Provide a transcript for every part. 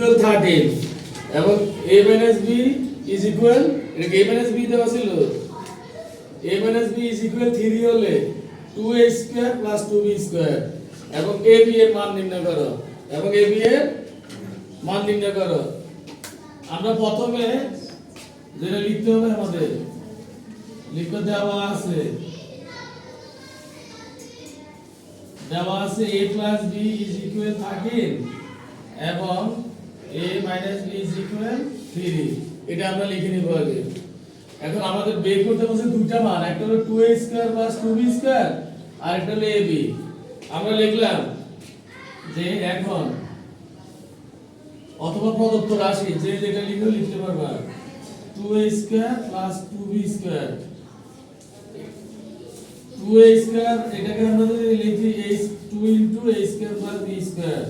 Equal thirteen এবং a minus b is equal এটা a minus B দেওয়া ছিল? A minus b is equal three হলে two a square plus two b square এবং এ b এর মান নির্ণয় করো। এবং এ বি এর মান নির্ণয় করো। আমরা প্রথমে যেটা লিখতে হবে আমাদের লিখতে দেওয়া আছে। দেওয়া আছে a plus b is equal thirteen এবং a minus b is equal three এটা আমরা লিখে নিব আগে। এখন আমাদের বের করতে বলছে দুইটা মান, একটা হলো two a square plus two b আর একটা হলো এ বি আমরা লিখলাম যে এখন অথবা প্রদত্ত রাশি, যে যেটা লিখে লিখতে পারবা। Two a square plus two b square two a square এটাকে আমরা যদি লিখি two into a square plus b square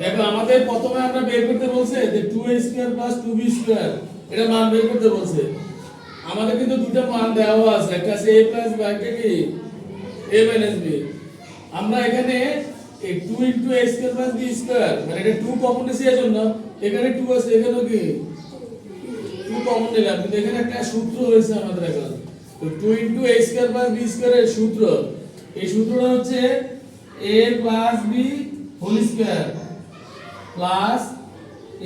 দেখো, আমাদের প্রথমে আমরা বের করতে বলছে যে two a square plus two b square এটা মান বের করতে বলছে। আমাদের কিন্তু দুটো মান দেওয়া আছে, একটা আছে a প্লাস বি একটা কি? A মাইনাস বি আমরা এখানে এই two into a square plus b square মানে এটা টু কমন এর জন্য এখানে টু আছে, এখানেও কি? টু কমন নিলাম, কিন্তু এখানে একটা সূত্র হয়েছে আমাদের এখন। তো two into a square plus b স্কোয়ারের সূত্র। এই সূত্রটা হচ্ছে a plus b whole square plus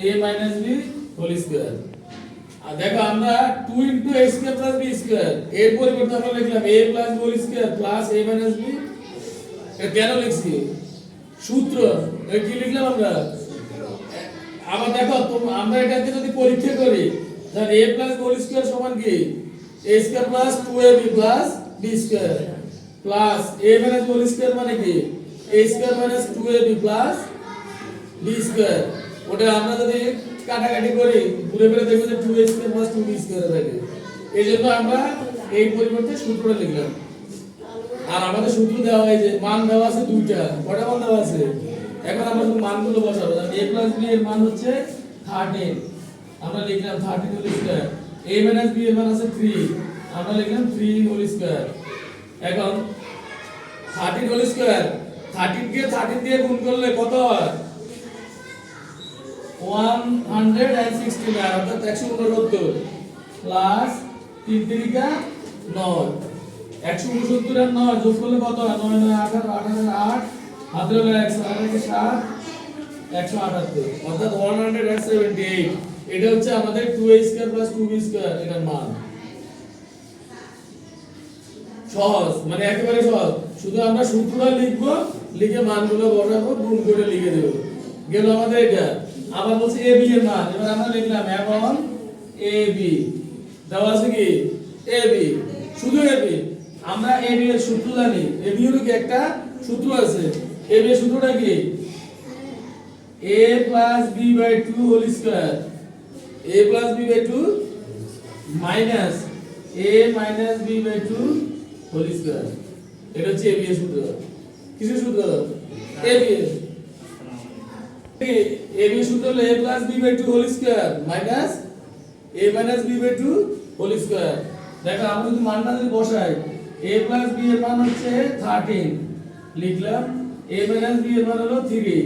a minus b whole square আর দেখো আমরা two into a square plus b square এর পরিবর্তে আমরা লিখলাম a plus whole square plus a minus b কেন লিখছি? সূত্র। কি লিখলাম আমরা? আবার দেখো আমরা এটাকে যদি পরীক্ষা করি, তাহলে এ প্লাস হোল স্কয়ার সমান কি? A square plus two a b plus b square plus a minus whole square মানে কি? a square minus two a b plus b square ওটা আমরা যদি কাটাকাটি করি, ঘুরে ফিরে দেখব যে 2a square plus 2b square জন্য আমরা এই পরিবর্তে সূত্রটা লিখলাম। আর আমাদের সূত্র দেওয়া হয়েছে, মান দেওয়া আছে দুইটা মান দেওয়া আছে? এখন আমরা মানগুলো বসাবো। প্লাস b এর মান হচ্ছে 13 আমরা লিখলাম 13 whole square a minus b এর মান আছে 3 আমরা লিখলাম 3 হোল স্কয়ার এখন 13 হোল স্কয়ার 13 কে 13 দিয়ে গুণ করলে কত হয়? 169 অর্থাৎ 169 প্লাস 3 তিরিকা 9 একশো উনসত্তর আর নয়, যোগ করলে কত? নয় নয় আঠারো আঠারো আট হাতে হলো একশো আট সাত, একশো আটাত্তর। অর্থাৎ one hundred and seventy eight এটা হচ্ছে আমাদের two square plus two square সহজ মানে একেবারে সহজ। শুধু আমরা সূত্রটা লিখব, লিখে মানগুলো বসাবো, গুণ করে লিখে দেবো। গেল আমাদের এটা। আবার বলছে এ বি এর মান এবার আমরা লিখলাম এখন এ বি দেওয়া আছে কি? এ বি শুধু এ বি আমরা এ বি এর সূত্র জানি। এ বি এর কি একটা সূত্র আছে। এ বি এর সূত্রটা কি? A plus b by 2 whole square a plus b by 2 minus a minus b by 2 whole square এটা হচ্ছে এ বি এর সূত্র। কিছু সূত্র? এ বি এর। A b এর সূত্র হলো a plus b by 2 whole square, minus a minus b by 2 whole square. দেখো, আমরা যদি মানটা যদি বসাই, a plus b এর মান হচ্ছে 13 লিখলাম, a minus b এর মান হলো 3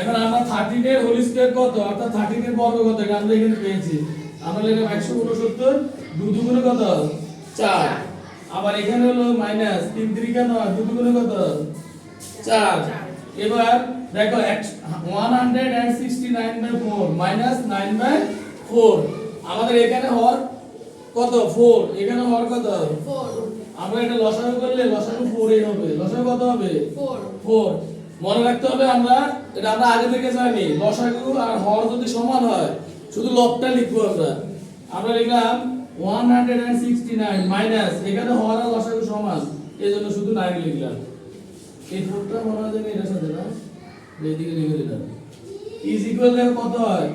এখন আমরা 13 এর হোল স্কয়ার কত? অর্থাৎ 13 এর বর্গ কত? এটা আমরা এখানে পেয়েছি। আমরা লিখলাম 169 দুই দুগুণে কত? 4 আবার এখানে হলো মাইনাস 3 তিরিকা নয় দুই দুগুণে কত? 4 এবার দেখো 169 বাই 4 মাইনাস 9 বাই 4 আমাদের এখানে হর কত? 4 এখানে হর কত? Four, আমরা এটা লসাগু করলে লসাগু 4 এই হবে। লসাগু কত হবে? Four, ফোর মনে রাখতে হবে আমরা এটা আমরা আগে থেকে জানি লসাগু আর হর যদি সমান হয় শুধু লবটা লিখব আমরা। আমরা লিখলাম one hundred and sixty nine minus এখানে হর আর লসাগু সমান এই জন্য শুধু নাইন লিখলাম। এই ফোরটা মনে হয় যেন এটার সাথে না? এইদিকে লিখে দিলাম। ইজ ইকুয়াল কত হয়?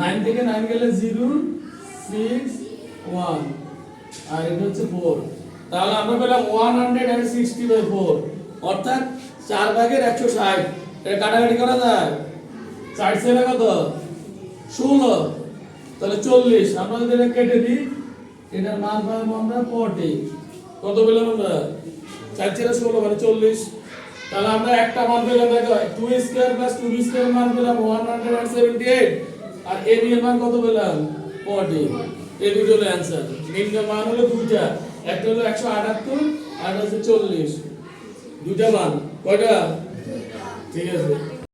নাইন থেকে নাইন গেলে জিরো সিক্স ওয়ান আর এটা হচ্ছে ফোর তাহলে আমরা পেলাম one hundred and sixty by four অর্থাৎ চার ভাগের একশো ষাট। এটা কাটাকাটি করা যায়। ষাট সেভে কত? ষোলো। তাহলে চল্লিশ। আমরা যদি এটা কেটে দিই, এটার মান পাবো আমরা ফর্টি কত পেলাম আমরা? চার ছেড়ে ষোলো মানে চল্লিশ। তাহলে আমরা একটা মান পেলাম দেখো two square plus two square square মান পেলাম one hundred and seventy eight আর এ এর মান কত পেলাম? ফর্টি এই দুটো হলো অ্যান্সার নিম্ন মান হলো দুইটা। একটা হলো একশো আটাত্তর, আর হচ্ছে চল্লিশ। দুইটা মান। কয়টা? ঠিক আছে।